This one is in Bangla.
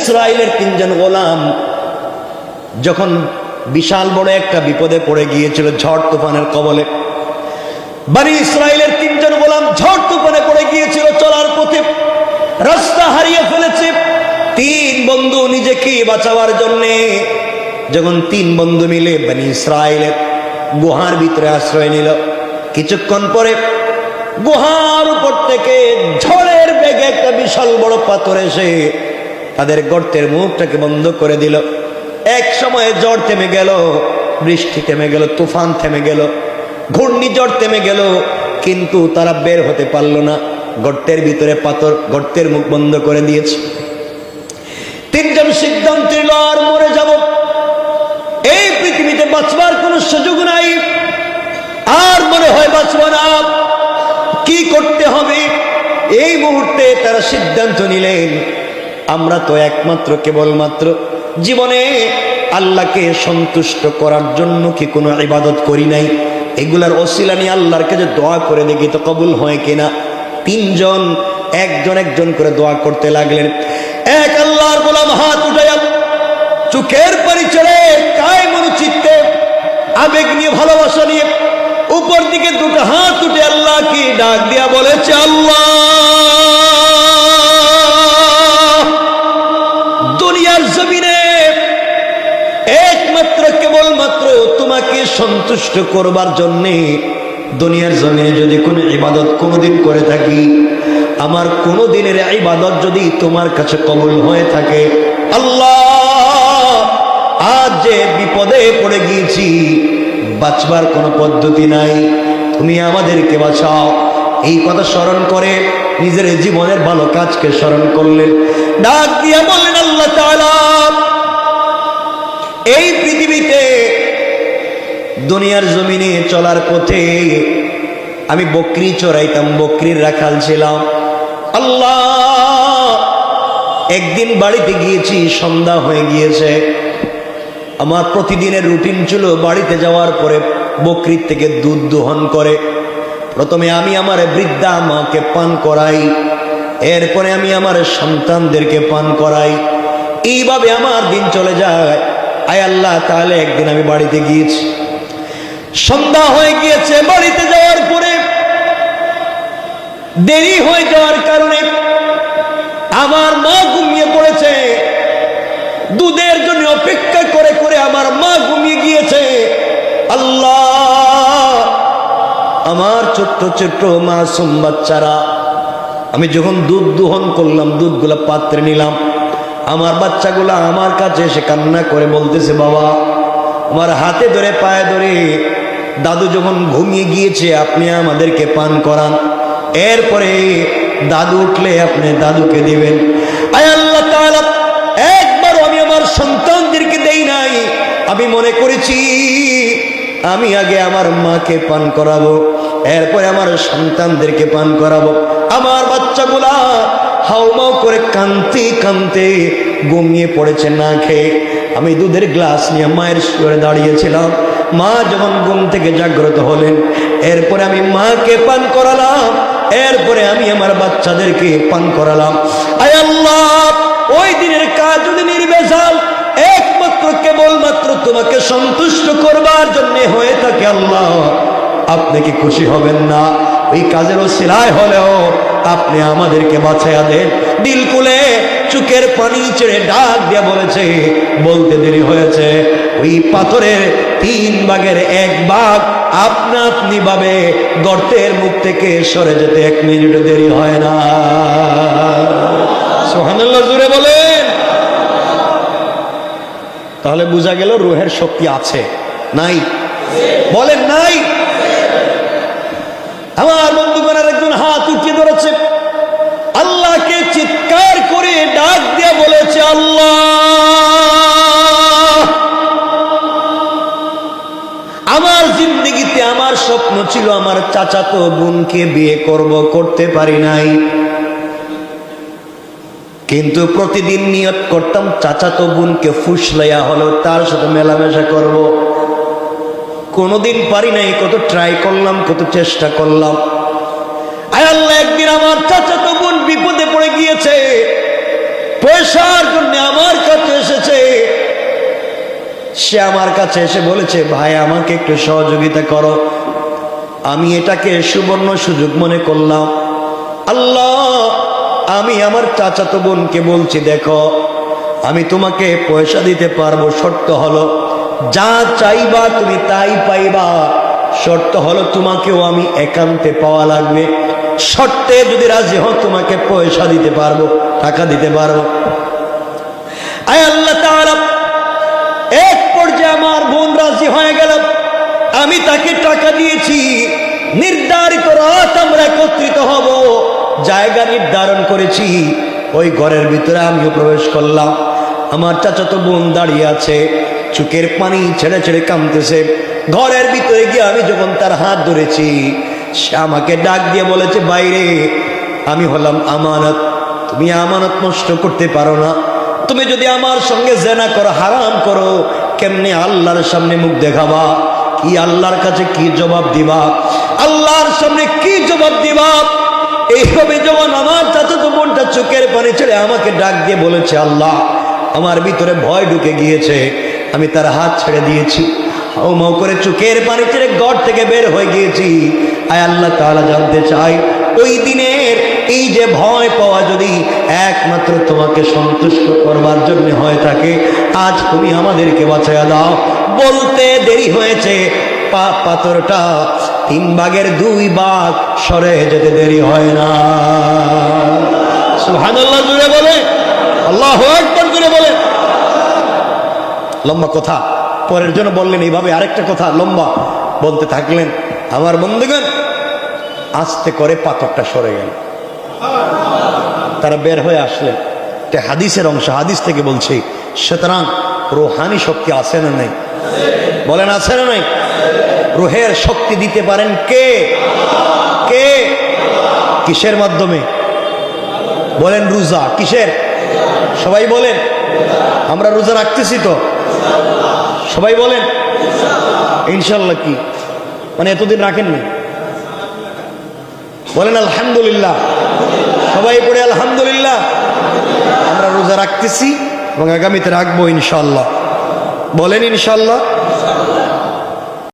ইসরায়েলের তিনজন গোলাম যখন বিশাল বড় একটা বিপদে পড়ে গিয়েছিল, ঝড় তুফানের কবলে। বানি ইসরায়েলের তিনজন গোলাম ঝড় তুফানে পড়ে গিয়েছিল, চলার পথে রাস্তা হারিয়ে ফেলেছে। তিন বন্ধু নিজেকে বাঁচাবার জন্যে যখন তিন বন্ধু মিলে বানি ইসরায়েলের গুহার ভিতরে আশ্রয় নিল। কিছুক্ষণ পরে গুহার উপর থেকে ঝড়ের বেগে একটা বিশাল বড় পাথর এসে তাদের গর্তের মুখটাকে বন্ধ করে দিল। এক সময়ে জ্বর থেমে গেল, বৃষ্টি থেমে গেল, তুফান থেমে গেল, ঘূর্ণিঝড় থেমে গেল, কিন্তু তারা বের হতে পারল না। গর্তের ভিতরে পাথর, গর্তের মুখ বন্ধ করে দিয়েছে। তিনজন সিদ্ধান্ত নিল আর মরে যাব। এই পৃথিবীতে বাঁচবার কোনো সুযোগ নাই। আর মনে হয় বাঁচব না। কি করতে হবে? এই মুহূর্তে তারা সিদ্ধান্ত নিলেন আমরা তো একমাত্র, কেবলমাত্র জীবনে আল্লাহকে সন্তুষ্ট করার জন্য কি কোনো ইবাদত করি নাই? এগুলার অশিলা নিয়ে আল্লাহর কাছে দোয়া করে দেখি তো কবুল হয় কিনা। তিনজন, একজন একজন করে দোয়া করতে লাগলেন। এক আল্লাহর গোলাম হাত উঠে চোখের পরিচয়ে কায় মনোচিত্তে আবেগ নিয়ে ভালোবাসা নিয়ে উপর দিকে দুটো হাত উঠে আল্লাহকে ডাক দিয়া বলেছে, আল্লাহ! দুনিয়ার জমিনে একমাত্র, কেবলমাত্র তোমাকে সন্তুষ্ট করবার জন্যে দুনিয়ার জমিনে যদি কোনো ইবাদত কোনোদিন করে থাকি, আমার কোনো দিনের ইবাদত যদি তোমার কাছে কবল হয়ে থাকে, আল্লাহ আজ যে বিপদে পড়ে গিয়েছি, বাঁচবার কোনো পদ্ধতি নাই। তুমি আমাদেরকে বাঁচাও। এই কথা স্মরণ করে নিজের জীবনের ভালো কাজকে স্মরণ করলেন। ডাক দিয়া বললেন আল্লাহ এই পৃথিবীতে দুনিয়ার জমিনে চলার পথে আমি বকরি চড়াইতাম, বকরির রাখাল ছিলাম। আল্লাহ, একদিন বাড়িতে গিয়েছি, সন্ধ্যা হয়ে গিয়েছে। আমার প্রতিদিনের রুটিন ছিল বাড়িতে যাওয়ার পরে বকরির থেকে দুধ দোহন করে। প্রথমে আমি আমার বৃদ্ধা মাকে পান করাই। এরপরে আমি আমার সন্তানদেরকে পান করাই। এইভাবে আমার দিন চলে যায়। আয় আল্লাহ, তাহলে একদিন আমি বাড়িতে গিয়েছি। সন্ধ্যা হয়ে গিয়েছে, বাড়িতে যাওয়ার পরে দেরি হয়ে যাওয়ার কারণে আমার মা ঘুমিয়ে পড়েছে। দুধের জন্য অপেক্ষা করে করে আমার মা ঘুমিয়ে গিয়েছে। আল্লাহ, আমার ছোট্ট ছোট্ট মাসুম বাচ্চারা আমি যখন দুধ দোহন করলাম, দুধগুলা পাত্রে নিলাম। আমার বাচ্চাগুলা আমার কাছে এসে কান্না করে বলতেছে, বাবা, আমার হাতে ধরে, পায়ে ধরে দাদু যখন ঘুমিয়ে গিয়েছে, আপনি আমাদেরকে পান করান। এরপরে দাদু উঠলে আপনি দাদুকে দিবেন। আল্লাহ তাআলা, একবারও আমি আমার সন্তানদেরকে দেই নাই। আমি মনে করেছি, আমি আগে আমার মাকে পান করাবো। এরপরে আমার সন্তানদেরকে পান করাবো। আমার বাচ্চাগুলা হাউমাউ করে কানতে কানতে ঘুমিয়ে পড়েছে না খেয়ে। আমি দুধের গ্লাস নিয়ে মায়ের শুয়ে দাঁড়িয়েছিলাম। মা যখন ঘুম থেকে জাগ্রত হলেন, এরপরে আমি মাকে পান করালাম। এরপরে আমি আমার বাচ্চাদেরকে পান করালাম। আয় আল্লাহ, ওই দিনের কাজ যদি নির্বেশাল একমাত্র কেবলমাত্র তোমাকে সন্তুষ্ট করবার জন্য হয়ে থাকে আল্লাহ। আপনি কি খুশি হবেন না? ওই কাজেরও সিলাই হলেও আপনি আমাদেরকে বাঁচাইয়া দেন। দিল কুলে চুকের পানি ছেড়ে ডাক দিয়ে বলেছে, বলতে দেরি হয়েছে। ওই পাথরের তিন ভাগের এক ভাগ আপনা আপনি ভাবে গর্তের মুখ থেকে সরে যেতে এক মিনিট দেরি হয় না। সোহানুল্লাহ জুড়ে বলেন। তাহলে বোঝা গেল রুহের শক্তি আছে, নাই? বলেন, নাই? আমার বন্ধুগণের একজন হাত উঠিয়ে ধরেছে। আল্লাহকে চিৎকার করে ডাক দিয়ে বলেছে, আল্লাহ! আমার জিন্দগিতে আমার স্বপ্ন ছিল, আমার চাচাতো বোনকে বিয়ে করব, করতে পারি নাই। কিন্তু প্রতিদিন নিয়ত করতাম, চাচাতো বোনকে ফুসলাইয়া হলো, তার সাথে মেলামেশা করব। কোনোদিন পারি নাই, কত ট্রাই করলাম, কত চেষ্টা করলাম। আয়াল্লাহ একদিন আমার চাচা তো বোন বিপদে পড়ে গিয়েছে। পয়সার জন্য আমার কাছে এসেছে। সে আমার কাছে এসে বলেছে, ভাই, আমাকে একটু সহযোগিতা করো। আমি এটাকে সুবর্ণ সুযোগ মনে করলাম। আল্লাহ, আমি আমার চাচাতো বোনকে বলছি, দেখো, আমি তোমাকে পয়সা দিতে পারব, শর্ত হলো যা চাইবা তুমি তাই পাইবা। শর্ত হলো তোমাকেও আমি একান্তে পাওয়া লাগবে। শর্তে যদি রাজি হও, তোমাকে পয়সা দিতে পারব, টাকা দিতে পারব। আয় আল্লাহ এক পর্যায়ে আমার বোন রাজি হয়ে গেল। আমি তাকে টাকা দিয়েছি। নির্ধারিত রাত আমরা একত্রিত হব। জায়গা নির্ধারণ করেছি। ওই ঘরের ভিতরে আমিও প্রবেশ করলাম। আমার চাচাতো বোন দাঁড়িয়ে আছে। চুকের পানি ছেড়ে ছেড়ে কামতেছে। ঘরের ভিতরে গিয়ে আমি যখন তার হাত ধরেছি, সে আমাকে ডাক দিয়ে বলেছে, বাইরে, আমি হলাম আমানত। তুমি আমানত নষ্ট করতে পারো না। তুমি যদি আমার সঙ্গে জেনা করো, হারাম করো, কেমনে আল্লাহর সামনে মুখ দেখাবা? কি আল্লাহর কাছে কি জবাব দিবা? আল্লাহর সামনে কি জবাব দিবা? এইভাবে যখন আমার চাচা তো বোনটা চোখের পানি ছেড়ে আমাকে ডাক দিয়ে বলেছে, আল্লাহ, আমার ভিতরে ভয় ঢুকে গিয়েছে। আমি তার হাত ছেড়ে দিয়েছি। হাউ মাউ করে চোখের পানি ছেড়ে গড় থেকে বের হয়ে গিয়েছি। আয় আল্লাহ তাআলা জানতে চাই, ওই দিনের এই যে ভয় পাওয়া যদি একমাত্র তোমাকে সন্তুষ্ট করবার জন্য হয়ে থাকে, আজ তুমি আমাদেরকে বাঁচাইয়া দাও। বলতে দেরি হয়েছে পাথরটা তিন ভাগের দুই ভাগ সরে যেতে দেরি হয় না। সুবহানাল্লাহ জুড়ে বলে আল্লাহ লম্বা কথা। পরের জন্য বললেন, এইভাবে আরেকটা কথা লম্বা। বলতে থাকলেন, আমার বন্ধুগণ, আস্তে করে পাথরটা সরে গেল। তারা বের হয়ে আসলেন। এটা হাদিসের অংশ, হাদিস থেকে বলছি, সুতরাং রোহানি শক্তি আছে না নেই? বলেন, আছে না নেই? রোহের শক্তি দিতে পারেন কে? কে? কিসের মাধ্যমে? বলেন, রোজা। কিসের? সবাই বলেন, আমরা রোজা রাখতেছি তো। সবাই বলেন ইনশাল্লাহ কি? মানে এতদিন রাখেন না বলেন, আলহামদুলিল্লাহ। সবাই পড়ে, আলহামদুলিল্লাহ। আমরা রোজা রাখতেছি এবং আগামীতে রাখব ইনশাল্লাহ বলেন ইনশাল্লাহ